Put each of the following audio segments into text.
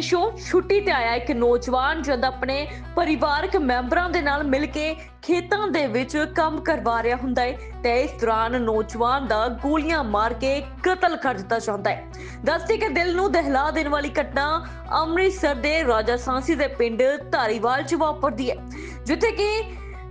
ਵਿਦੇਸ਼ੋਂ ਛੁੱਟੀ ਤੇ ਆਇਆ ਇੱਕ ਨੌਜਵਾਨ, ਜਦ ਆਪਣੇ ਪਰਿਵਾਰਕ ਮੈਂਬਰਾਂ ਦੇ ਨਾਲ ਮਿਲ ਕੇ ਖੇਤਾਂ ਦੇ ਵਿੱਚ ਕੰਮ ਕਰਵਾ ਰਿਹਾ ਹੁੰਦਾ ਹੈ ਤੇ ਇਸ ਦੌਰਾਨ ਨੌਜਵਾਨ ਦਾ ਗੋਲੀਆਂ ਮਾਰ ਕੇ ਕਤਲ ਕਰ ਦਿੱਤਾ ਜਾਂਦਾ ਹੈ ਦੱਸਦੇ ਕਿ ਦਿਲ ਨੂੰ ਦਹਿਲਾ ਦੇਣ ਵਾਲੀ ਘਟਨਾ ਅੰਮ੍ਰਿਤਸਰ ਦੇ ਰਾਜਾ ਸਾਂਸੀ ਦੇ ਪਿੰਡ ਧਾਰੀਵਾਲ 'ਚ ਵਾਪਰਦੀ ਹੈ ਜਿੱਥੇ ਕਿ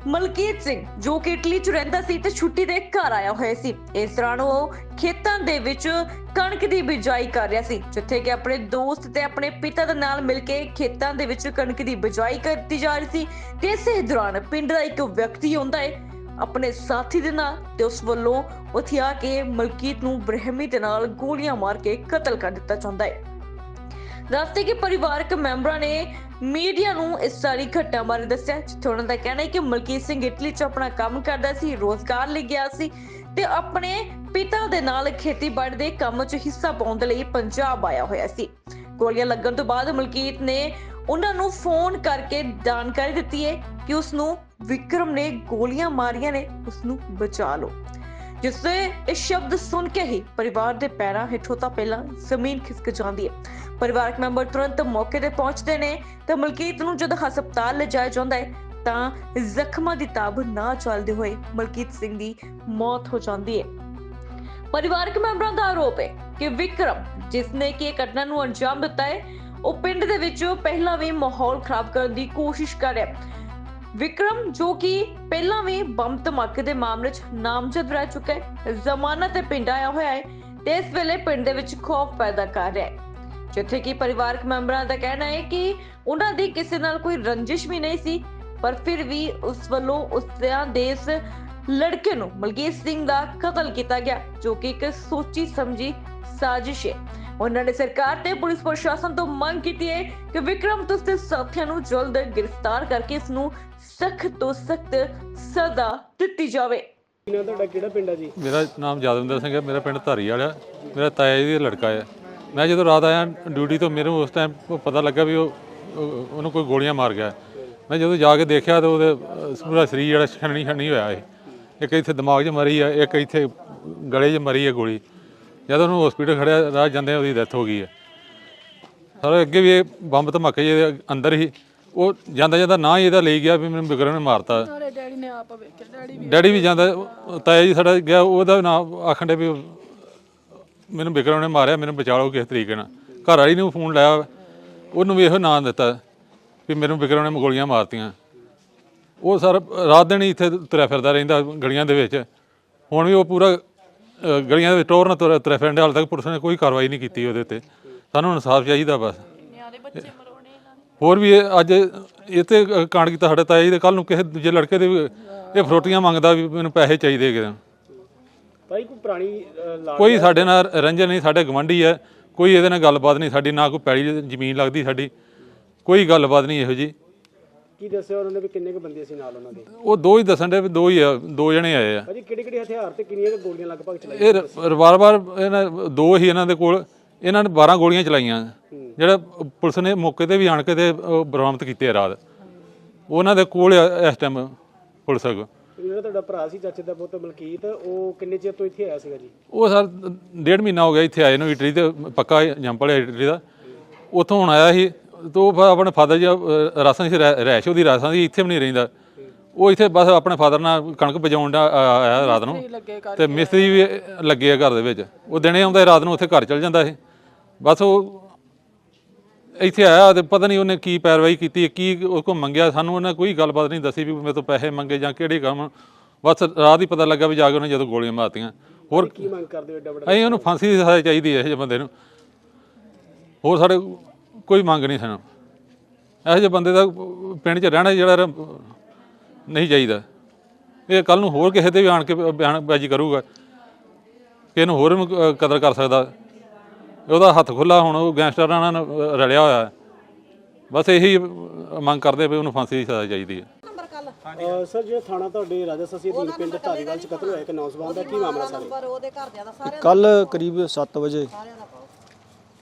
ਮਲਕੀਤ ਸਿੰਘ, ਜੋ ਕਿ ਇਟਲੀ 'ਚ ਰਹਿੰਦਾ ਸੀ ਤੇ ਛੁੱਟੀ ਦੇ ਘਰ ਆਇਆ ਹੋਇਆ ਸੀ। ਇਸ ਦੌਰਾਨ ਉਹ ਖੇਤਾਂ ਦੇ ਵਿੱਚ ਕਣਕ ਦੀ ਬਿਜਾਈ ਕਰ ਰਿਹਾ ਸੀ, ਜਿੱਥੇ ਕਿ ਆਪਣੇ ਦੋਸਤ ਤੇ ਆਪਣੇ ਪਿਤਾ ਦੇ ਨਾਲ ਮਿਲ ਕੇ ਖੇਤਾਂ ਦੇ ਵਿੱਚ ਕਣਕ ਦੀ ਬਿਜਾਈ ਕਰਤੀ ਜਾ ਰਹੀ ਸੀ ਤੇ ਇਸੇ ਦੌਰਾਨ ਪਿੰਡ ਦਾ ਇੱਕ ਵਿਅਕਤੀ ਆਉਂਦਾ ਹੈ, ਆਪਣੇ ਸਾਥੀ ਦੇ ਨਾਲ ਤੇ ਉਸ ਵੱਲੋਂ ਉੱਥੇ ਆ ਕੇ ਮਲਕੀਤ ਨੂੰ ਬ੍ਰਹਿਮੀ ਦੇ ਨਾਲ ਗੋਲੀਆਂ ਮਾਰ ਕੇ ਕਤਲ ਕਰ ਦਿੱਤਾ ਜਾਂਦਾ ਹੈ। ਦੱਸਦੇ ਕਿ ਪਰਿਵਾਰਕ ਮੈਂਬਰਾਂ ਨੇ ਮੀਡੀਆ ਨੂੰ ਇਸ ਸਾਰੀ ਘਟਨਾ ਬਾਰੇ ਦੱਸਿਆ, ਜਿੱਥੇ ਉਹਨਾਂ ਦਾ ਕਹਿਣਾ ਹੈ ਕਿ ਮਲਕੀਤ ਸਿੰਘ ਇਟਲੀ 'ਚ ਆਪਣਾ ਕੰਮ ਕਰਦਾ ਸੀ, ਰੋਜ਼ਗਾਰ ਲਈ ਗਿਆ ਸੀ ਤੇ ਆਪਣੇ ਪਿਤਾ ਦੇ ਨਾਲ ਖੇਤੀਬਾੜੀ ਦੇ ਕੰਮ 'ਚ ਹਿੱਸਾ ਪਾਉਣ ਦੇ ਲਈ ਪੰਜਾਬ ਆਇਆ ਹੋਇਆ ਸੀ। ਗੋਲੀਆਂ ਲੱਗਣ ਤੋਂ ਬਾਅਦ ਮਲਕੀਤ ਨੇ ਉਹਨਾਂ ਨੂੰ ਫੋਨ ਕਰਕੇ ਜਾਣਕਾਰੀ ਦਿੱਤੀ ਹੈ ਕਿ ਉਸ ਨੂੰ ਵਿਕਰਮ ਨੇ ਗੋਲੀਆਂ ਮਾਰੀਆਂ ਨੇ ਉਸ ਨੂੰ ਬਚਾ ਲਓ। ਜਿਸ ਇਹ ਸ਼ਬਦ ਸੁਣ ਕੇ ਹੀ ਪਰਿਵਾਰ ਦੇ ਪੈਰਾਂ ਹੇਠੋਂ ਤਾਂ ਪਹਿਲਾਂ ਜ਼ਮੀਨ ਖਿਸਕ ਜਾਂਦੀ ਹੈ। ਪਰਿਵਾਰਕ ਮੈਂਬਰ ਤੁਰੰਤ ਮੌਕੇ ਤੇ ਪਹੁੰਚਦੇ ਨੇ ਤੇ ਮਲਕੀਤ ਨੂੰ ਜਦ ਹਸਪਤਾਲ ਲਿਜਾਇਆ ਜਾਂਦਾ ਹੈ, ਤਾਂ ਜ਼ਖਮਾਂ ਦੀ ਤਾਬ ਨਾ ਚੱਲਦੇ ਹੋਏ ਮਲਕੀਤ ਸਿੰਘ ਦੀ ਮੌਤ ਹੋ ਜਾਂਦੀ ਹੈ। ਪਰਿਵਾਰਕ ਮੈਂਬਰਾਂ ਦਾ ਆਰੋਪ ਹੈ ਕਿ ਵਿਕਰਮ, ਜਿਸ ਨੇ ਕਿ ਇਹ ਘਟਨਾ ਨੂੰ ਅੰਜਾਮ ਦਿੱਤਾ ਹੈ, ਉਹ ਪਿੰਡ ਦੇ ਵਿੱਚ ਪਹਿਲਾਂ ਵੀ ਮਾਹੌਲ ਖਰਾਬ ਕਰਨ ਦੀ ਕੋਸ਼ਿਸ਼ ਕਰ ਰਿਹਾ ਹੈ। ਵਿਕਰਮ, ਜੋ ਕਿ ਪਹਿਲਾਂ ਵੀ ਬੰਬ ਧਮਾਕੇ ਦੇ ਮਾਮਲੇ 'ਚ ਨਾਮਜ਼ਦ ਰਹਿ ਚੁੱਕਾ ਹੈ, ਜ਼ਮਾਨਤ ਤੇ ਪਿੰਡ ਆਇਆ ਹੋਇਆ ਹੈ ਤੇ ਇਸ ਵੇਲੇ ਪਿੰਡ ਦੇ ਵਿੱਚ ਖੌਫ ਪੈਦਾ ਕਰ ਰਿਹਾ ਹੈ। ਜਿੱਥੇ ਕਿ ਪਰਿਵਾਰਕ ਮੈਂਬਰਾਂ ਦਾ ਕਹਿਣਾ ਹੈ ਕਿ ਉਹਨਾਂ ਦੀ ਕਿਸੇ ਨਾਲ ਕੋਈ ਰੰਜਿਸ਼ ਵੀ ਨਹੀਂ ਸੀ ਪਰ ਫਿਰ ਵੀ ਉਸ ਵੱਲੋਂ ਉਸ ਦੇ ਇਸ ਲੜਕੇ ਨੂੰ ਮਲਕੀਤ ਸਿੰਘ ਦਾ ਕਤਲ ਕੀਤਾ ਗਿਆ ਜੋ ਕਿ ਇੱਕ ਸੋਚੀ ਸਮਝੀ ਸਾਜ਼ਿਸ਼ ਹੈ। ਉਹਨਾਂ ਨੇ ਸਰਕਾਰ ਤੇ ਪੁਲਿਸ ਪ੍ਰਸ਼ਾਸਨ ਤੋਂ ਮੰਗ ਕੀਤੀ ਹੈ ਕਿ ਵਿਕਰਮ ਤੇ ਉਸਦੇ ਸਾਥੀਆਂ ਨੂੰ ਜਲਦ ਗ੍ਰਿਫਤਾਰ ਕਰਕੇ ਇਸ ਨੂੰ ਸਖਤ ਤੋਂ ਸਖਤ ਸਜ਼ਾ ਦਿੱਤੀ ਜਾਵੇ। ਇਹਨਾਂ ਤੁਹਾਡਾ? ਕਿਹੜਾ ਪਿੰਡ ਆ ਜੀ? ਮੇਰਾ ਨਾਮ ਯਾਦਵਿੰਦਰ ਸਿੰਘ ਹੈ। ਮੇਰਾ ਪਿੰਡ ਧਾਰੀ ਵਾਲਾ ਮੇਰਾ ਤਾਇਆ ਜੀ ਦਾ ਲੜਕਾ ਹੈ। ਮੈਂ ਜਦੋਂ ਰਾਤ ਆਇਆ ਡਿਊਟੀ ਤੋਂ ਮੈਨੂੰ ਉਸ ਟਾਈਮ ਪਤਾ ਲੱਗਾ ਵੀ ਉਹ ਉਹ- ਉਹਨੂੰ ਕੋਈ ਗੋਲੀਆਂ ਮਾਰ ਗਿਆ। ਮੈਂ ਜਦੋਂ ਜਾ ਕੇ ਦੇਖਿਆ ਤਾਂ ਉਹਦੇ ਪੂਰਾ ਸਰੀਰ ਜਿਹੜਾ ਛਣਨੀ ਛਣਨੀ ਹੋਇਆ ਹੈ ਇੱਕ ਇੱਥੇ ਦਿਮਾਗ 'ਚ ਮਰੀ ਹੈ ਇੱਕ ਇੱਥੇ ਗਲੇ 'ਚ ਮਰੀ ਹੈ ਗੋਲੀ। ਜਦੋਂ ਉਹਨੂੰ ਹਸਪੀਟਲ ਖੜਿਆ ਰਾਹ ਜਾਂਦੇ ਉਹਦੀ ਡੈਥ ਹੋ ਗਈ ਹੈ ਸਰ ਅੱਗੇ ਵੀ ਇਹ ਬੰਬ ਧਮਾਕੇ ਜਿਹਦੇ ਅੰਦਰ ਹੀ ਉਹ ਜਾਂਦਾ ਜਾਂਦਾ ਨਾ ਹੀ ਇਹਦਾ ਲਈ ਗਿਆ ਵੀ ਮੈਨੂੰ ਬਿਗਰਨ ਨੇ ਮਾਰਤਾ। ਨਾਲੇ ਡੈਡੀ ਨੇ ਆਪ ਵੇਖਿਆ ਡੈਡੀ ਵੀ ਡੈਡੀ ਵੀ ਜਾਂਦਾ ਤਾਇਆ ਜੀ ਸਾਡਾ ਗਿਆ ਉਹਦਾ ਨਾਮ ਆਖਣ ਦੇ ਵੀ ਮੈਨੂੰ ਵਿਕਰਮ ਨੇ ਮਾਰਿਆ ਮੈਨੂੰ ਬਚਾ ਲਓ ਕਿਸ ਤਰੀਕੇ ਨਾਲ। ਘਰ ਵਾਲੀ ਨੂੰ ਫੋਨ ਲਾਇਆ ਉਹਨੂੰ ਵੀ ਇਹੋ ਨਾਂ ਦਿੱਤਾ ਵੀ ਮੈਨੂੰ ਵਿਕਰਮ ਨੇ ਗੋਲੀਆਂ ਮਾਰਤੀਆਂ। ਉਹ ਸਰ ਰਾਤ ਦਿਨ ਹੀ ਇੱਥੇ ਤੁਰਿਆ ਫਿਰਦਾ ਰਹਿੰਦਾ ਗਲੀਆਂ ਦੇ ਵਿੱਚ। ਹੁਣ ਵੀ ਉਹ ਪੂਰਾ ਅ, ਗਲੀਆਂ ਦੇ ਵਿੱਚ ਟੋਰ ਨਾਲ ਤੁਰਿਆ ਤੁਰਿਆ ਫਿਰਦਾ ਹਾਲ ਤੱਕ ਪੁਲਿਸ ਨੇ ਕੋਈ ਕਾਰਵਾਈ ਨਹੀਂ ਕੀਤੀ ਉਹਦੇ ਤੇ ਸਾਨੂੰ ਇਨਸਾਫ ਚਾਹੀਦਾ ਬਸ। ਨਿਆਣੇ ਬੱਚੇ ਮਰੋਣੇ ਇਹਨਾਂ ਨੇ ਹੋਰ ਵੀ ਇਹ ਅੱਜ ਇਹ ਤੇ ਕਾਂਡ ਕੀਤਾ ਸਾਡੇ ਤਾਇਆ ਜੀ ਦੇ ਕੱਲ ਨੂੰ ਕਿਸੇ ਦੂਜੇ ਲੜਕੇ ਦੇ ਵੀ ਇਹ ਫਰੋਟੀਆਂ ਮੰਗਦਾ ਵੀ ਮੈਨੂੰ ਪੈਸੇ ਚਾਹੀਦੇ ਕਿਤੇ। ਭਾਈ ਕੋਈ ਪੁਰਾਣੀ ਲਾਗ ਕੋਈ ਸਾਡੇ ਨਾਲ ਰੰਜਨ ਨਹੀਂ ਸਾਡੇ ਗਵੰਡੀ ਹੈ ਕੋਈ ਇਹਦੇ ਨਾਲ ਗੱਲਬਾਤ ਨਹੀਂ ਸਾਡੀ ਨਾ ਕੋਈ ਪੈਲੀ ਜ਼ਮੀਨ ਲੱਗਦੀ ਸਾਡੀ। ਕੋਈ ਗੱਲਬਾਤ ਨਹੀਂ ਇਹੋ ਜੀ। ਕੀ ਦੱਸਿਆ ਉਹਨਾਂ ਨੇ ਵੀ ਕਿੰਨੇ ਕੁ ਬੰਦੇ ਸੀ ਨਾਲ ਉਹਨਾਂ ਦੇ? ਉਹ ਦੋ ਹੀ ਦੱਸਣ ਦੇ ਦੋ ਹੀ ਆ ਦੋ ਜਣੇ ਆਏ ਆ। ਭਾਜੀ ਕਿਹੜੇ ਕਿਹੜੇ ਹਥਿਆਰ ਤੇ ਕਿੰਨੀਆਂ ਕੁ ਗੋਲੀਆਂ ਲਗਭਗ ਚਲਾਈਆਂ ਇਹ ਰਿਵਾਲਵਰ ਇਹਨਾਂ ਦੋ ਹੀ ਇਹਨਾਂ ਦੇ ਕੋਲ। ਇਹਨਾਂ ਨੇ 12 ਗੋਲੀਆਂ ਚਲਾਈਆਂ। ਜਿਹੜਾ ਪੁਲਿਸ ਨੇ ਮੌਕੇ ਤੇ ਵੀ ਆਣ ਕੇ ਤੇ ਬਰਾਮਦ ਕੀਤੇ ਆ ਰਾਤ। ਉਹਨਾਂ ਦੇ ਕੋਲ ਆ ਇਸ ਟਾਈਮ ਪੁਲਿਸ ਕੋਲ ਜਿਹੜਾ ਤੁਹਾਡਾ ਭਰਾ ਸੀ ਚਾਚੇ ਦਾ ਪੁੱਤ ਮਲਕੀਤ ਉਹ ਕਿੰਨੇ ਚਿਰ ਤੋਂ ਇੱਥੇ ਆਇਆ ਸੀਗਾ ਜੀ? ਉਹ ਸਰ ਡੇਢ ਮਹੀਨਾ ਹੋ ਗਿਆ ਇੱਥੇ ਆਏ ਨੂੰ ਇਟਲੀ ਤੇ ਪੱਕਾ ਜੰਪਲ ਇਟਲੀ ਦਾ। ਉੱਥੋਂ ਹੁਣ ਆਇਆ ਸੀ ਤੇ ਆਪਣੇ ਫਾਦਰ ਜੀ ਰਾਸਾਂ ਸੀ ਰਹਿ- ਰਹਿਸ਼ ਉਹਦੀ ਰਾਸਾਂ ਦੀ ਇੱਥੇ ਵੀ ਨਹੀਂ ਰਹਿੰਦਾ। ਉਹ ਇੱਥੇ ਬਸ ਆਪਣੇ ਫਾਦਰ ਨਾਲ ਕਣਕ ਬਜਾਉਣ ਦਾ ਆਇਆ ਰਾਤ ਨੂੰ। ਤੇ ਮਿਸਤਰੀ ਵੀ ਲੱਗੇ ਆ ਘਰ ਦੇ ਵਿੱਚ। ਉਹ ਦਿਨੇ ਆਉਂਦਾ ਸੀ, ਰਾਤ ਨੂੰ ਉੱਥੇ ਘਰ ਚਲ ਜਾਂਦਾ ਸੀ। ਬਸ ਉਹ ਇੱਥੇ ਆਇਆ ਤੇ ਪਤਾ ਨਹੀਂ ਉਹਨੇ ਕੀ ਪੈਰਵਾਈ ਕੀਤੀ ਕੀ ਉਹ ਕੋ ਮੰਗਿਆ ਸਾਨੂੰ ਉਹਨੇ ਕੋਈ ਗੱਲਬਾਤ ਨਹੀਂ ਦੱਸੀ ਵੀ ਮੇਰੇ ਤੋਂ ਪੈਸੇ ਮੰਗੇ ਜਾਂ ਕਿਹੜੇ ਕੰਮ। ਬਸ ਰਾਤ ਹੀ ਪਤਾ ਲੱਗਾ ਵੀ ਜਾ ਕੇ ਉਹਨੇ ਜਦੋਂ ਗੋਲੀਆਂ ਮਾਰਤੀਆਂ। ਹੋਰ ਕੀ ਮੰਗ ਕਰਦੇ ਹੋ ਏਡਾ ਵੱਡਾ ਅਸੀਂ ਉਹਨੂੰ ਫਾਂਸੀ ਦੀ ਸਜ਼ਾ ਚਾਹੀਦੀ ਹੈ ਇਹ ਜਿਹੇ ਬੰਦੇ ਨੂੰ। ਹੋਰ ਸਾਡੇ ਕੋਈ ਮੰਗ ਨਹੀਂ ਸਾਨੂੰ। ਇਹੋ ਜਿਹੇ ਬੰਦੇ ਦਾ ਪਿੰਡ 'ਚ ਰਹਿਣਾ ਜਿਹੜਾ ਨਹੀਂ ਚਾਹੀਦਾ। ਇਹ ਕੱਲ ਨੂੰ ਹੋਰ ਕਿਸੇ ਤੇ ਵੀ ਆਣ ਕੇ ਬਿਆਨਬਾਜ਼ੀ ਕਰੂਗਾ। ਕਿ ਇਹਨੂੰ ਹੋਰ ਕਦਰ ਕਰ ਸਕਦਾ। ਉਹਦਾ ਹੱਥ ਖੁੱਲਾ ਹੁਣ ਉਹ ਗੈਂਗਸਟਰਾਂ ਨਾਲ ਰਲਿਆ ਹੋਇਆ। ਹੈ। ਬਸ ਇਹੀ ਮੰਗ ਕਰਦੇ ਵੀ ਉਹਨੂੰ ਫਾਂਸੀ ਦੀ ਸਜ਼ਾ ਚਾਹੀਦੀ ਹੈ। ਅਹ, ਸਰ ਜਿਹੜਾ ਥਾਣਾ ਤੁਹਾਡੇ ਰਾਜਾ ਸਸੀ ਅਧੀਨ ਪਿੰਡ ਧਾਰੀਵਾਲ ਚ ਕਤਲ ਹੋਇਆ ਇੱਕ ਨੌਜਵਾਨ ਦਾ ਕੀ ਮਾਮਲਾ ਸਰ ਪਰ ਉਹਦੇ ਘਰਦਿਆਂ ਦਾ ਸਾਰੇ ਕੱਲ ਕਰੀਬ 7 ਵਜੇ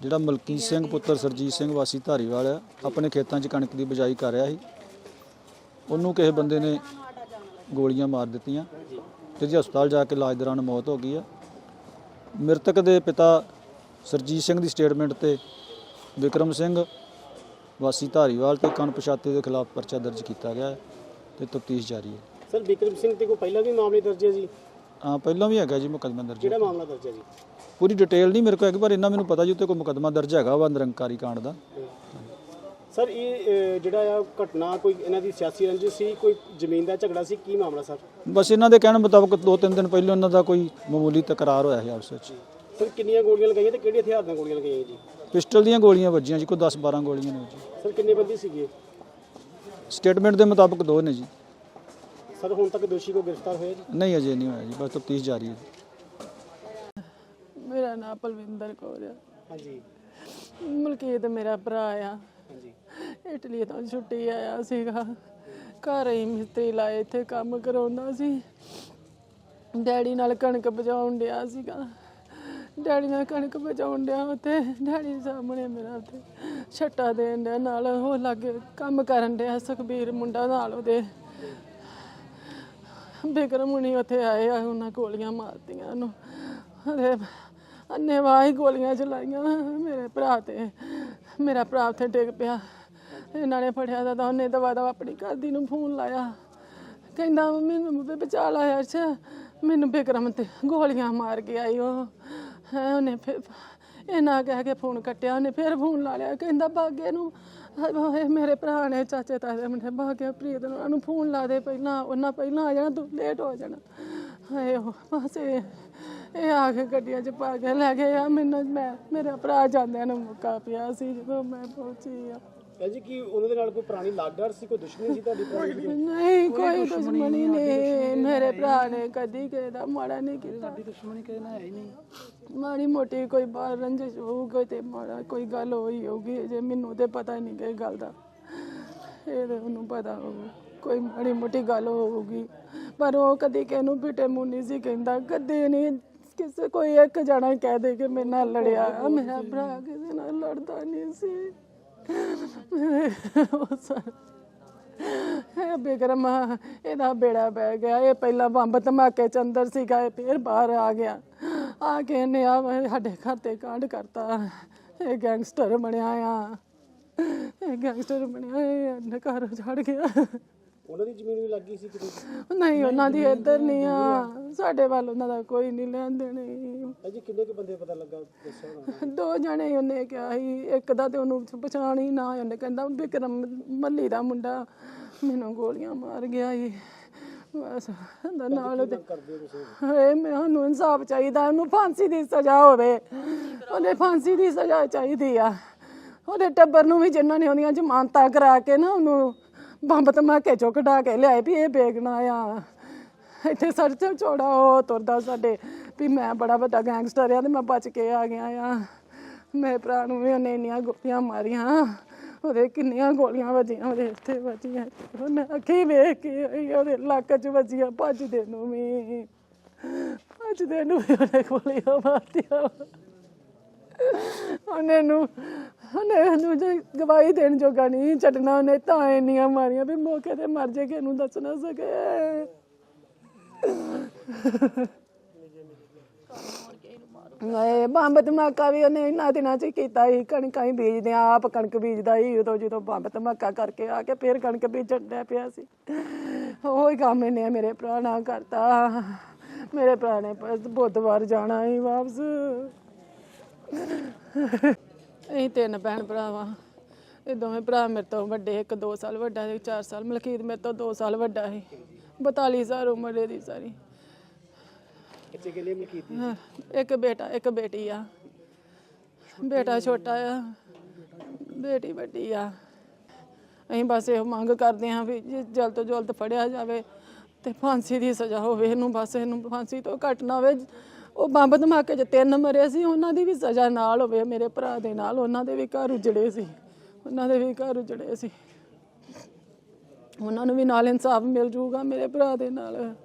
ਜਿਹੜਾ ਮਲਕੀਤ ਸਿੰਘ ਪੁੱਤਰ ਸਰਜੀਤ ਸਿੰਘ ਵਾਸੀ ਧਾਰੀਵਾਲ ਆ ਆਪਣੇ ਖੇਤਾਂ 'ਚ ਕਣਕ ਦੀ ਬਿਜਾਈ ਕਰ ਰਿਹਾ ਸੀ। ਉਹਨੂੰ ਕਿਸੇ ਬੰਦੇ ਨੇ ਗੋਲੀਆਂ ਮਾਰ ਦਿੱਤੀਆਂ ਤੇ ਜੀ ਹਸਪਤਾਲ ਜਾ ਕੇ ਇਲਾਜ ਦੌਰਾਨ ਮੌਤ ਹੋ ਗਈ ਆ। ਮ੍ਰਿਤਕ ਦੇ ਪਿਤਾ ਸਰਜੀਤ ਸਿੰਘ ਦੀ ਸਟੇਟਮੈਂਟ ਤੇ ਵਿਕਰਮ ਸਿੰਘ ਵਾਸੀ ਧਾਰੀਵਾਲ ਤੇ ਕਣਪਛਾਤੇ ਦੇ ਖਿਲਾਫ ਪਰਚਾ ਦਰਜ ਕੀਤਾ ਗਿਆ ਹੈ ਤੇ ਤਫਤੀਸ਼ ਜਾਰੀ ਹੈ। ਸਰ ਬਿਕਰਮ ਸਿੰਘ ਤੇ ਕੋਈ ਪਹਿਲਾਂ ਵੀ ਮਾਮਲੇ ਦਰਜ ਹੈ ਜੀ? ਹਾਂ ਪਹਿਲਾਂ ਵੀ ਹੈਗਾ ਜੀ ਮੁਕੱਦਮਾ ਦਰਜ ਕਿਹੜਾ ਮਾਮਲਾ ਦਰਜ ਹੈ ਜੀ? ਪੂਰੀ ਡਿਟੇਲ ਨਹੀਂ ਮੇਰੇ ਕੋਲ ਹੈਗੀ ਪਰ ਇੰਨਾ ਮੈਨੂੰ ਪਤਾ ਜੀ ਉੱਤੇ ਕੋਈ ਮੁਕੱਦਮਾ ਦਰਜ ਹੈਗਾ ਵਾ ਨਿਰੰਕਾਰੀ ਕਾਂਡ ਦਾ। ਸਰ ਇਹ ਜਿਹੜਾ ਆ ਘਟਨਾ ਕੋਈ ਇਹਨਾਂ ਦੀ ਸਿਆਸੀ ਰੰਜਿਸ਼ ਸੀ ਕੋਈ ਜ਼ਮੀਨ ਦਾ ਝਗੜਾ ਸੀ ਕੀ ਮਾਮਲਾ ਸਰ? ਬਸ ਇਹਨਾਂ ਦੇ ਕਹਿਣ ਮੁਤਾਬਕ ਦੋ ਤਿੰਨ ਦਿਨ ਪਹਿਲਾਂ ਇਹਨਾਂ ਦਾ ਕੋਈ ਮਾਮੂਲੀ ਤਕਰਾਰ ਹੋਇਆ ਸੀ ਆਪਸ ਵਿੱਚ। ਸਰ ਕਿੰਨੀਆਂ ਗੋਲੀਆਂ ਲਗਾਈਆਂ ਤੇ ਕਿਹੜੇ ਹਥਿਆਰ ਨਾਲ ਗੋਲੀਆਂ ਲਗਾਈਆਂ ਜੀ? ਪਿਸਟਲ ਦੀਆਂ ਗੋਲੀਆਂ ਵੱਜੀਆਂ ਜੀ ਕੋਈ 10 12 ਗੋਲੀਆਂ ਨੇ ਜੀ। ਸਰ ਕਿੰਨੇ ਬੰਦੇ ਸੀਗੇ? ਸਟੇਟਮੈਂਟ ਦੇ ਮੁਤਾਬਕ ਦੋ ਨੇ ਜੀ। ਸਰ ਹੁਣ ਤੱਕ ਦੋਸ਼ੀ ਕੋ ਗ੍ਰਿਫਤਾਰ ਹੋਇਆ ਜੀ? ਨਹੀਂ ਅਜੇ ਨਹੀਂ ਹੋਇਆ ਜੀ ਬਸ ਤਫਤੀਸ਼ ਜਾਰੀ ਹੈ ਮੇਰਾ ਨਾਮ ਪਲਵਿੰਦਰ ਕੌਰ ਆ। ਹਾਂਜੀ। ਮਲਕੀਤ ਮੇਰਾ ਭਰਾ ਆ। ਹਾਂਜੀ। ਇਟਲੀ ਤੋਂ ਛੁੱਟੀ ਆਇਆ ਸੀਗਾ। ਘਰ ਹੀ ਮਿਸਤਰੀ ਲਾਏ ਇੱਥੇ ਕੰਮ ਕਰਾਉਂਦਾ ਸੀ। ਡੈਡੀ ਨਾਲ ਕਣਕ ਬਜਾਉਣ ਡਿਆ ਸੀਗਾ। ਡੈਡੀ ਨਾਲ ਕਣਕ ਬਚਾਉਣ ਡਿਆ ਉੱਥੇ ਡੈਡੀ ਦੇ ਸਾਹਮਣੇ ਮੇਰਾ ਉੱਥੇ ਛੱਟਾ ਦੇਣ ਡਿਆ, ਨਾਲ ਉਹ ਲਾਗੇ ਕੰਮ ਕਰਨ ਡਿਆ ਸੁਖਬੀਰ ਮੁੰਡਾ ਨਾਲ ਉਹਦੇ। ਬਿਕਰਮ ਹੁਣੀ ਉੱਥੇ ਆਏ ਆ, ਉਹਨਾਂ ਗੋਲੀਆਂ ਮਾਰਤੀਆਂ ਉਹਨੂੰ। ਅਰੇ, ਅੰਨੇ ਹੀ ਗੋਲੀਆਂ ਚਲਾਈਆਂ ਮੇਰੇ ਭਰਾ ਤੇ। ਮੇਰਾ ਭਰਾ ਉੱਥੇ ਡਿੱਗ ਪਿਆ। ਇਹਨਾਂ ਨੇ ਫੜਿਆ ਤਾਂ ਉਹਨੇ ਦਵਾ ਦਵਾ ਆਪਣੀ ਘਰਦੀ ਨੂੰ ਫੋਨ ਲਾਇਆ। ਕਹਿੰਦਾ ਮੈਨੂੰ ਵੀ ਬਚਾ ਲਾਇਆ ਅੱਛਾ। ਮੈਨੂੰ ਬਿਕਰਮ ਤੇ ਗੋਲੀਆਂ ਮਾਰ ਕੇ ਆਈ ਉਹ। ਹੈ, ਉਹਨੇ ਫਿਰ ਇਹਨਾਂ ਕਹਿ ਕੇ ਫੋਨ ਕੱਟਿਆ, ਉਹਨੇ ਫਿਰ ਫੋਨ ਲਾ ਲਿਆ, ਕਹਿੰਦਾ ਬਾਗੇ ਨੂੰ ਹਾਏ ਮੇਰੇ ਭਰਾ ਨੇ ਚਾਚੇ ਤਾਏ ਦੇ ਮੁੰਡੇ ਬਾਗੇ ਪ੍ਰੀਤ ਨੂੰ, ਉਹਨੂੰ ਫੋਨ ਲਾ ਦੇ ਪਹਿਲਾਂ, ਉਹਨਾਂ ਪਹਿਲਾਂ ਆ ਜਾਣਾ, ਤੂੰ ਲੇਟ ਹੋ ਜਾਣਾ। ਹਾਏ, ਉਹ ਬਸ ਇਹ ਇਹ ਆ ਕੇ ਗੱਡੀਆਂ 'ਚ ਪਾ ਕੇ ਲੈ ਗਏ ਆ, ਮੈਨੂੰ ਮੈਂ, ਮੇਰਾ ਭਰਾ ਜਾਂਦਿਆਂ ਨੂੰ ਮੁੱਕਾ ਪਿਆ ਸੀ, ਜਦੋਂ ਮੈਂ ਪਹੁੰਚੀ ਆ। ਜੀ ਕੀ ਉਹਨਾਂ ਦੇ ਨਾਲ ਕੋਈ ਪੁਰਾਣੀ ਲਾਗਡਾਰ ਸੀ ਕੋਈ ਦੁਸ਼ਮਣੀ ਸੀ ਤੁਹਾਡੀ ਪੁਰਾਣੀ? ਨਹੀਂ ਕੋਈ ਦੁਸ਼ਮਣੀ ਨਹੀਂ ਮੇਰੇ ਭਰਾ ਨੇ ਕਦੀ ਕਿਸੇ ਦਾ ਮਾੜਾ ਨਹੀਂ ਕੀਤਾ। ਦੁਸ਼ਮਣੀ ਕਿਸੇ ਨਾਲ ਹੈ ਹੀ ਨਹੀਂ। ਮਾੜੀ ਮੋਟੀ ਕੋਈ ਬਾਹਰ ਰੰਜਿਸ਼ ਹੋਊ ਤੇ ਮਾੜਾ ਕੋਈ ਗੱਲ ਹੋਈ ਹੋਊਗੀ ਜੇ ਮੈਨੂੰ ਤੇ ਪਤਾ ਨਹੀਂ ਕਿ ਗੱਲ ਦਾ। ਇਹ ਤੇ ਉਹਨੂੰ ਪਤਾ ਹੋਊ ਕੋਈ ਮਾੜੀ ਮੋਟੀ ਗੱਲ ਹੋਊਗੀ। ਪਰ ਉਹ ਕਦੀ ਕਿਸੇ ਨੂੰ ਬਿਟੇ ਮੁੰਨੀ ਸੀ ਕਹਿੰਦਾ ਕਦੇ ਨਹੀਂ ਕਿਸੇ ਕੋਈ ਇੱਕ ਜਣਾ ਕਹਿ ਦੇ ਕਿ ਮੇਰੇ ਨਾਲ ਲੜਿਆ। ਮੇਰਾ ਭਰਾ ਕਿਸੇ ਨਾਲ ਲੜਦਾ ਨਹੀਂ ਸੀ। ਉਹ ਸਾਰਾ ਹੈ ਇਹਦਾ ਬੇੜਾ ਬਹਿ ਗਿਆ। ਇਹ ਪਹਿਲਾਂ ਬੰਬ ਧਮਾਕੇ ਚ ਅੰਦਰ ਸੀਗਾ, ਇਹ ਫੇਰ ਬਾਹਰ ਆ ਗਿਆ। ਆ ਕੇ ਇਹਨੇ ਆ ਸਾਡੇ ਘਰ ਤੇ ਕਾਂਡ ਕਰਤਾ। ਇਹ ਗੈਂਗਸਟਰ ਬਣਿਆ ਆ। ਇਹ ਗੈਂਗਸਟਰ ਬਣਿਆ, ਇਹ ਘਰ ਛੱਡ ਗਿਆ। ਉਹਨਾਂ ਦੀ ਜ਼ਮੀਨ ਵੀ ਲੱਗੀ ਸੀ ਕਿਤੇ? ਨਹੀਂ ਉਹਨਾਂ ਦੀ ਇੱਧਰ ਨਹੀਂ ਆ। ਸਾਡੇ ਵੱਲ ਉਹਨਾਂ ਦਾ ਕੋਈ ਨਹੀਂ ਲੈਣ ਦੇਣੀ। ਹੈ ਜੀ ਕਿੰਨੇ ਕੁ ਬੰਦੇ ਪਤਾ ਲੱਗਾ? ਦੱਸਿਆ ਹੋਣਾ। ਦੋ ਜਣੇ ਉਹਨੇ ਕਿਹਾ ਸੀ ਇੱਕ ਦਾ ਤੇ ਉਹਨੂੰ ਪਛਾਣ ਹੀ ਨਾ ਉਹਨੇ ਕਹਿੰਦਾ ਵਿਕਰਮ ਮੱਲੀ ਦਾ ਮੁੰਡਾ ਮੈਨੂੰ ਗੋਲੀਆਂ ਮਾਰ ਗਿਆ ਈ। ਬਸ ਦਾ ਨਾਲ ਉਹਦੇ ਹਏ ਮੈਨੂੰ ਇਨਸਾਫ ਚਾਹੀਦਾ ਉਹਨੂੰ ਫਾਂਸੀ ਦੀ ਸਜ਼ਾ ਹੋਵੇ। ਉਹਦੇ ਫਾਂਸੀ ਦੀ ਸਜ਼ਾ ਚਾਹੀਦੀ ਆ। ਉਹਦੇ ਟੱਬਰ ਨੂੰ ਵੀ ਜਿਨ੍ਹਾਂ ਨੇ ਉਹਦੀਆਂ ਜ਼ਮਾਨਤਾਂ ਕਰਾ ਕੇ ਨਾ ਉਹਨੂੰ ਬੰਬ ਧਮਾਕੇ ਚੋਂ ਕਢਾ ਕੇ ਲਿਆਏ ਵੀ ਇਹ ਬੇਗਨਾ ਆ। ਇੱਥੇ ਸਰਚ ਚੋੜਾ ਉਹ ਤੁਰਦਾ ਸਾਡੇ। ਵੀ ਮੈਂ ਬੜਾ ਵੱਡਾ ਗੈਂਗਸਟਰ ਆ ਤੇ ਮੈਂ ਬਚ ਕੇ ਆ ਗਿਆ ਆ। ਮੇਰੇ ਭਰਾ ਨੂੰ ਵੀ ਉਹਨੇ ਇੰਨੀਆਂ ਗੋਲੀਆਂ ਮਾਰੀਆਂ। ਉਹਦੇ ਕਿੰਨੀਆਂ ਗੋਲੀਆਂ ਵੱਜੀਆਂ, ਉਹਦੇ ਇੱਥੇ ਵੱਜੀਆਂ। ਉਹਨੇ ਅੱਖੀ ਵੇਖ ਕੇ ਹੋਈ ਉਹਦੇ ਲੱਕ 'ਚ ਵੱਜੀਆਂ ਭੱਜਦੇ ਨੂੰ ਵੀ। ਭੱਜਦੇ ਨੂੰ ਵੀ ਉਹਨੇ ਗੋਲੀਆਂ ਮਾਰਤੀਆਂ ਉਹਨੇ ਨੂੰ ਉਹਨੇ ਨੂੰ ਜੇ ਗਵਾਹੀ ਦੇਣ ਜੋਗਾ ਨਹੀਂ ਛੱਡਣਾ ਉਹਨੇ ਤਾਂ ਇੰਨੀਆਂ ਮਾਰੀਆਂ ਵੀ ਮੌਕੇ ਤੇ ਮਰ ਜੇ ਕਿ ਇਹਨੂੰ ਦੱਸ ਨਾ ਸਕੇ। ਏ ਬੰਬ ਧਮਾਕਾ ਵੀ ਉਹਨੇ ਇਹਨਾਂ ਦਿਨਾਂ ਚ ਹੀ ਕੀਤਾ ਸੀ ਕਣਕਾਂ ਹੀ ਬੀਜਦੇ ਆ, ਆਪ ਕਣਕ ਬੀਜਦਾ ਸੀ ਉਦੋਂ ਜਦੋਂ ਬੰਬ ਧਮਾਕਾ ਕਰਕੇ ਆ ਕੇ ਫੇਰ ਕਣਕ ਬੀਜਣ ਡਿਆ ਪਿਆ ਸੀ। ਉਹੀ ਕੰਮ ਇਹਨੇ ਮੇਰੇ ਭਰਾ ਨਾਲ ਕਰਤਾ। ਮੇਰੇ ਭਰਾ ਨੇ ਬੁੱਧਵਾਰ ਜਾਣਾ ਸੀ ਵਾਪਸ। ਅਸੀਂ ਤਿੰਨ ਭੈਣ ਭਰਾ ਵਾਂ ਇਹ ਦੋਵੇਂ ਭਰਾ ਮੇਰੇ ਤੋਂ ਵੱਡੇ ਇੱਕ 2 ਸਾਲ ਵੱਡਾ ਤੇ 4 ਸਾਲ। ਮਲਕੀਤ ਮੇਰੇ ਤੋਂ 2 ਸਾਲ ਵੱਡਾ ਸੀ। 42 ਸਾਲ ਉਮਰ ਇਹਦੀ ਸਾਰੀ। ਬੱਚੇ ਕਿੰਨੇ ਮਲਕੀਤ ਹਾਂ, ਇੱਕ ਬੇਟਾ ਇੱਕ ਬੇਟੀ ਆ। ਬੇਟਾ ਛੋਟਾ ਆ। ਬੇਟੀ ਵੱਡੀ ਆ। ਅਸੀਂ ਬਸ ਇਹ ਮੰਗ ਕਰਦੇ ਹਾਂ ਵੀ ਜੇ ਜਲਦ ਤੋਂ ਜਲਦ ਫੜਿਆ ਜਾਵੇ ਤੇ ਫਾਂਸੀ ਦੀ ਸਜ਼ਾ ਹੋਵੇ। ਇਹਨੂੰ ਬਸ ਇਹਨੂੰ ਫਾਂਸੀ ਤੋਂ ਘੱਟ ਨਾ ਹੋਵੇ। ਉਹ ਬੰਬ ਧਮਾਕੇ 'ਚ ਤਿੰਨ ਮਰੇ ਸੀ, ਉਹਨਾਂ ਦੀ ਵੀ ਸਜ਼ਾ ਨਾਲ ਹੋਵੇ, ਮੇਰੇ ਭਰਾ ਦੇ ਨਾਲ। ਉਹਨਾਂ ਦੇ ਵੀ ਘਰ ਉਜੜੇ ਸੀ। ਉਹਨਾਂ ਦੇ ਵੀ ਘਰ ਉਜੜੇ ਸੀ। ਉਹਨਾਂ ਨੂੰ ਵੀ ਨਾਲ ਇਨਸਾਫ ਮਿਲ ਜੂਗਾ ਮੇਰੇ ਭਰਾ ਦੇ ਨਾਲ।